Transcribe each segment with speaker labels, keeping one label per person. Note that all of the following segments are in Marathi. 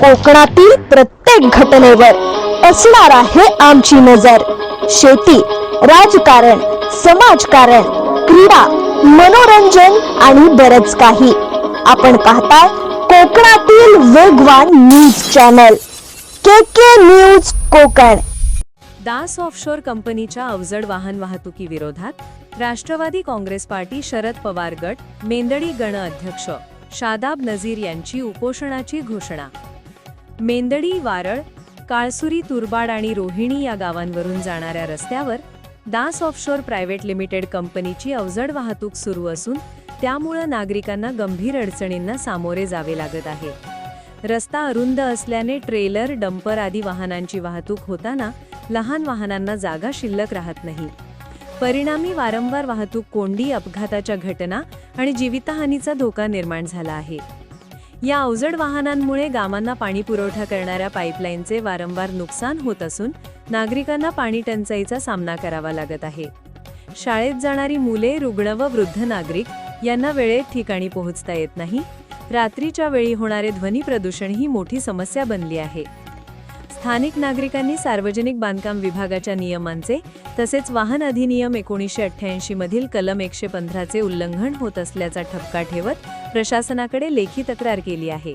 Speaker 1: कोकणातील प्रत्येक घटनेवर असणार आहे आमची नजर. शेती राजकारण समाजकारण क्रीडा मनोरंजन आणि बरच काही. आपण पाहताय कोकणातील वेगवान news channel. K K news Konkan.
Speaker 2: Das offshore कंपनीच्या अवजड वाहन वाहतुकीविरोधात राष्ट्रवादी काँग्रेस पार्टी शरद पवार गट मेंदडी गण अध्यक्ष शादाब नझीर यांची उपोषणाची घोषणा. मेंदडी वारळ काळसुरी तुरबाड आणि रोहिणी या गावांवरून जाणाऱ्या रस्त्यावर दास ऑफशोर प्रायव्हेट लिमिटेड कंपनीची अवजड वाहतूक सुरू असून त्यामुळं नागरिकांना गंभीर अडचणींना सामोरे जावे लागत आहे. रस्ता अरुंद असल्याने ट्रेलर डंपर आदी वाहनांची वाहतूक होताना लहान वाहनांना जागा शिल्लक राहत नाही. परिणामी वारंवार वाहतूक कोंडी अपघाताच्या घटना आणि जीवितहानीचा धोका निर्माण झाला आहे. या अवजड वाहनांमुळे गावांना पाणी पुरवठा करणाऱ्या पाईपलाईनचे वारंवार नुकसान होत असून नागरिकांना पाणी टंचाईचा सामना करावा लागत आहे. शाळेत जाणारी मुले रुग्ण व वृद्ध नागरिक यांना वेळेत ठिकाणी पोहोचता येत नाही. रात्रीच्या वेळी होणारे ध्वनी प्रदूषण ही मोठी समस्या बनली आहे. स्थानिक नागरिकांनी सार्वजनिक बांधकाम विभागाच्या नियमांचे तसेच वाहन अधिनियम एकोणीसशे अठ्ठ्याऐंशी मधील कलम एकशे पंधराचे उल्लंघन होत असल्याचा ठपका ठेवत प्रशासनाकडे लेखी तक्रार केली आहे.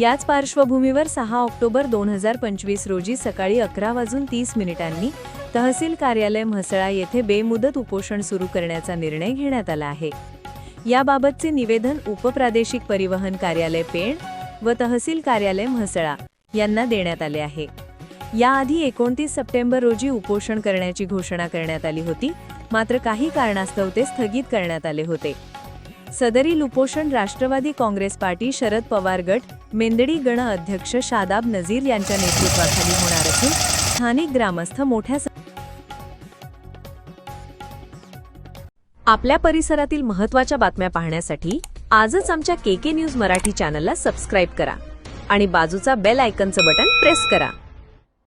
Speaker 2: याच पार्श्वभूमीवर सहा ऑक्टोबर दोन हजार पंचवीस रोजी सकाळी अकरा वाजून तीस मिनिटांनी तहसील कार्यालय म्हसळा येथे बेमुदत उपोषण सुरू करण्याचा निर्णय घेण्यात आला आहे. याबाबतचे निवेदन उपप्रादेशिक परिवहन कार्यालय पेण व तहसील कार्यालय म्हसळा यांना देण्यात आले आहे. याआधी एकोणतीस सप्टेंबर रोजी उपोषण करण्याची घोषणा करण्यात आली होती. मात्र काही कारणास्तव ते स्थगित करण्यात आले होते. सदरील उपोषण राष्ट्रवादी काँग्रेस पार्टी शरद पवार गट मेंदडी गण अध्यक्ष शादाब नझीर यांच्या नेतृत्वाखाली होणार असून स्थानिक ग्रामस्थ मोठ्या आपल्या परिसरातील महत्त्वाच्या बातम्या पाहण्यासाठी आजच आमच्या के के न्यूज मराठी चॅनलला सबस्क्राईब करा. आणि बाजूचा बेल आयकनचं बटन प्रेस करा.